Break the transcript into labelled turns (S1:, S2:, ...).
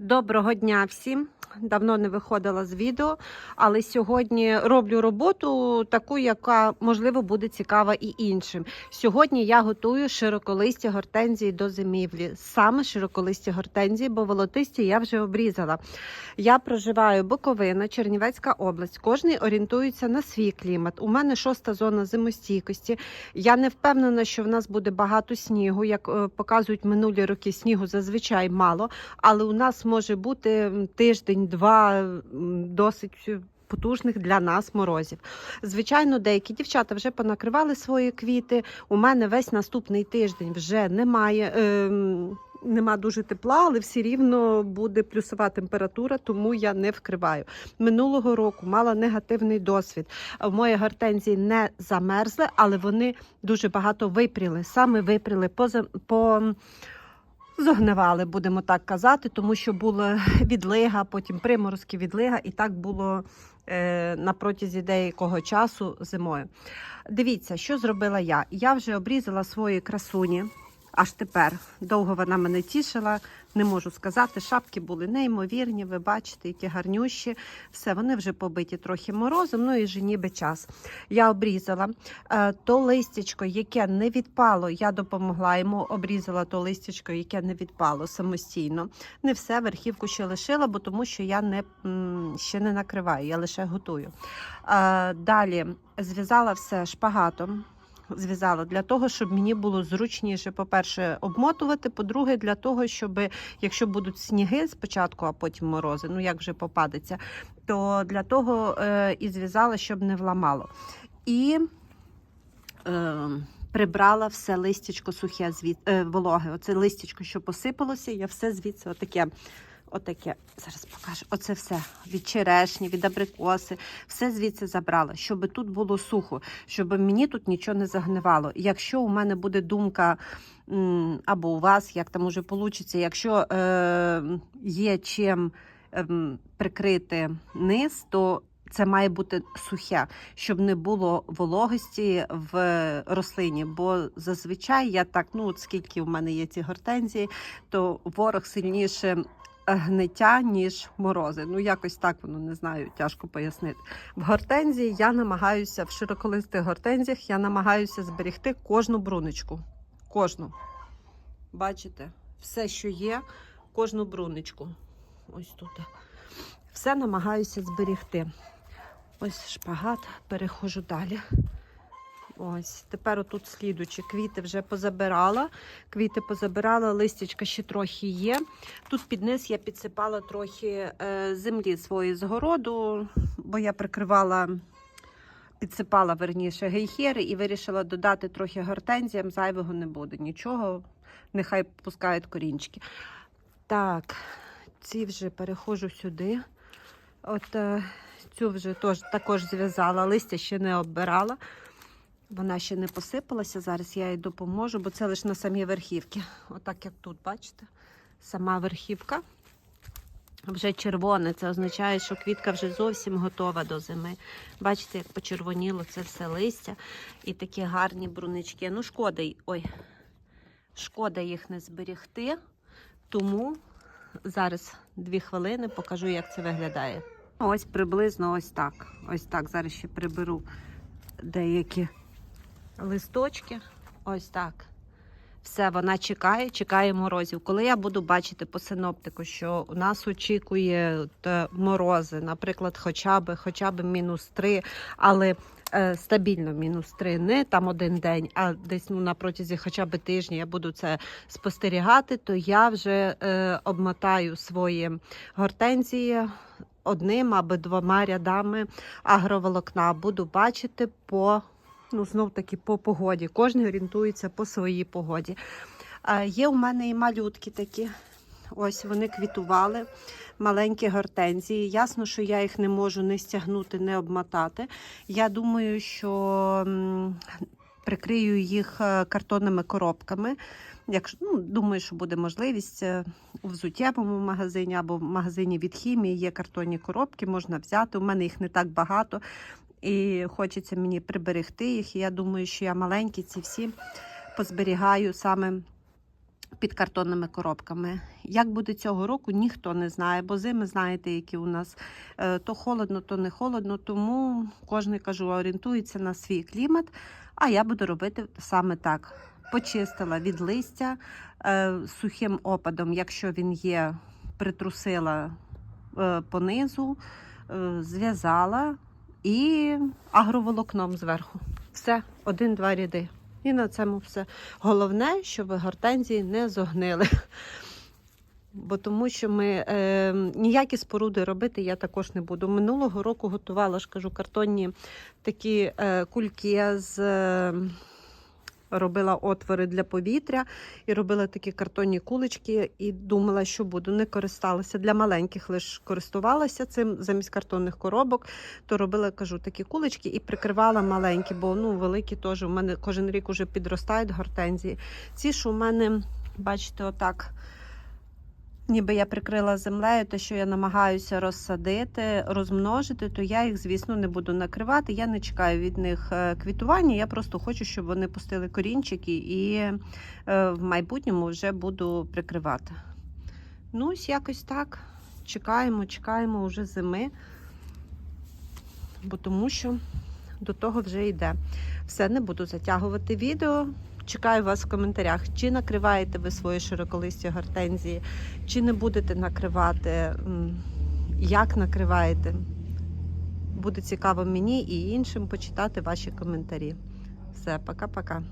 S1: Доброго дня всім. Давно не виходила з відео, але сьогодні роблю роботу таку, яка можливо буде цікава і іншим. Сьогодні я готую широколисті гортензії до зимівлі. Саме широколисті гортензії, бо волотисті я вже обрізала. Я проживаю Буковина, Чернівецька область. Кожний орієнтується на свій клімат. У мене шоста зона зимостійкості. Я не впевнена, що в нас буде багато снігу. Як е, показують минулі роки, снігу зазвичай мало, але у нас може бути тиждень-два досить. Потужних для нас морозів. Звичайно, деякі дівчата вже понакривали свої квіти. У мене весь наступний тиждень вже немає. Ем, Нема дуже тепла, але все рівно буде плюсова температура, тому я не вкриваю. Минулого року мала негативний досвід. Мої гортензії не замерзли, але вони дуже багато випріли. Саме випріли поза по. Зогнивали, будемо так казати, тому що була відлига, потім приморозки відлига, і так було е, на протязі деякого часу зимою. Дивіться, що зробила я. Я вже обрізала свої красуні. Аж тепер довго вона мене тішила, не можу сказати. Шапки були неймовірні. Ви бачите, які гарнющі. Все, вони вже побиті трохи морозом, ну і вже ніби час. Я обрізала Е, то листячко, яке не відпало. Я допомогла йому, обрізала то листячко, яке не відпало самостійно. Не все верхівку ще лишила, бо тому що я не, ще не накриваю, я лише готую. Е, Далі зв'язала все шпагатом зв'язала для того, щоб мені було зручніше, по-перше, обмотувати. По-друге, для того, щоб якщо будуть сніги спочатку, а потім морози, ну як вже попадеться, то для того е, і зв'язала, щоб не вламало. І е, прибрала все листячко сухе звід, е, вологе. Оце листячко, що посипалося, я все звідси отаке. Отаке, зараз покажу. Оце все від черешні, від абрикоси, все звідси забрала, щоб тут було сухо, щоб мені тут нічого не загнивало. Якщо у мене буде думка, або у вас, як там уже вийде, якщо е, є чим ем, прикрити низ, то це має бути сухе, щоб не було вологості в рослині. Бо зазвичай я так, ну от скільки в мене є ці гортензії, то ворог сильніше гниття, ніж морози. Ну, якось так воно не знаю, тяжко пояснити. В гортензії я намагаюся в широколистих гортензіях я намагаюся зберегти кожну бруничку. Кожну. Бачите, все, що є, кожну бруничку. Ось тут. Все намагаюся зберегти. Ось шпагат, переходжу далі. Ось, тепер отут слідучі квіти вже позабирала. Квіти позабирала, листячка ще трохи є. Тут під низ я підсипала трохи е, землі своєї з городу, бо я прикривала, підсипала верніше гейхери і вирішила додати трохи гортензіям, зайвого не буде. Нічого, нехай пускають корінчики. Так, ці вже переходжу сюди. От е, цю вже тож, також зв'язала, листя ще не оббирала. Вона ще не посипалася. Зараз я їй допоможу, бо це лише на самій верхівці. Отак, як тут, бачите, сама верхівка вже червоне. Це означає, що квітка вже зовсім готова до зими. Бачите, як почервоніло це все листя і такі гарні брунички. Ну, шкода, ой, шкода їх не зберегти. Тому зараз дві хвилини покажу, як це виглядає. Ось приблизно ось так. Ось так. Зараз ще приберу деякі листочки. Ось так. Все, вона чекає, чекає морозів. Коли я буду бачити по синоптику, що у нас очікує е, морози, наприклад, хоча б, хоча б мінус 3, але е, стабільно мінус 3, не там один день, а десь ну, на протязі хоча б тижня я буду це спостерігати, то я вже е, обмотаю свої гортензії одним або двома рядами агроволокна. Буду бачити по ну, знов таки по погоді. Кожен орієнтується по своїй погоді. Є у мене і малютки такі. Ось вони квітували, маленькі гортензії. Ясно, що я їх не можу не стягнути, не обмотати. Я думаю, що прикрию їх е, картонними коробками. Якщо ну, думаю, що буде можливість е, у взуттєвому магазині або в магазині від хімії є картонні коробки, можна взяти. У мене їх не так багато. І хочеться мені приберегти їх. Я думаю, що я маленькі ці всі позберігаю саме під картонними коробками. Як буде цього року, ніхто не знає, бо зими знаєте, які у нас е, то холодно, то не холодно. Тому кожен кажу, орієнтується на свій клімат. А я буду робити саме так. Почистила від листя е, сухим опадом, якщо він є, притрусила е, понизу, е, зв'язала і агроволокном зверху. Все, один-два ряди. І на цьому все. Головне, щоб гортензії не зогнили. Бо тому що ми е, ніякі споруди робити я також не буду. Минулого року готувала ж кажу картонні такі е, кульки з. Е, Робила отвори для повітря і робила такі картонні кулички, і думала, що буду. Не користалася для маленьких, лише користувалася цим замість картонних коробок. То робила, кажу, такі кулички і прикривала маленькі, бо ну великі теж у мене кожен рік уже підростають гортензії. Ці ж у мене, бачите, отак. Ніби я прикрила землею, те, що я намагаюся розсадити, розмножити, то я їх, звісно, не буду накривати. Я не чекаю від них е, квітування. Я просто хочу, щоб вони пустили корінчики і е, в майбутньому вже буду прикривати. Ну, ось якось так. Чекаємо, чекаємо вже зими, бо тому що до того вже йде. Все, не буду затягувати відео. Чекаю вас в коментарях, чи накриваєте ви свої широколисті гортензії, чи не будете накривати, як накриваєте. Буде цікаво мені і іншим почитати ваші коментарі. Все, пока-пока.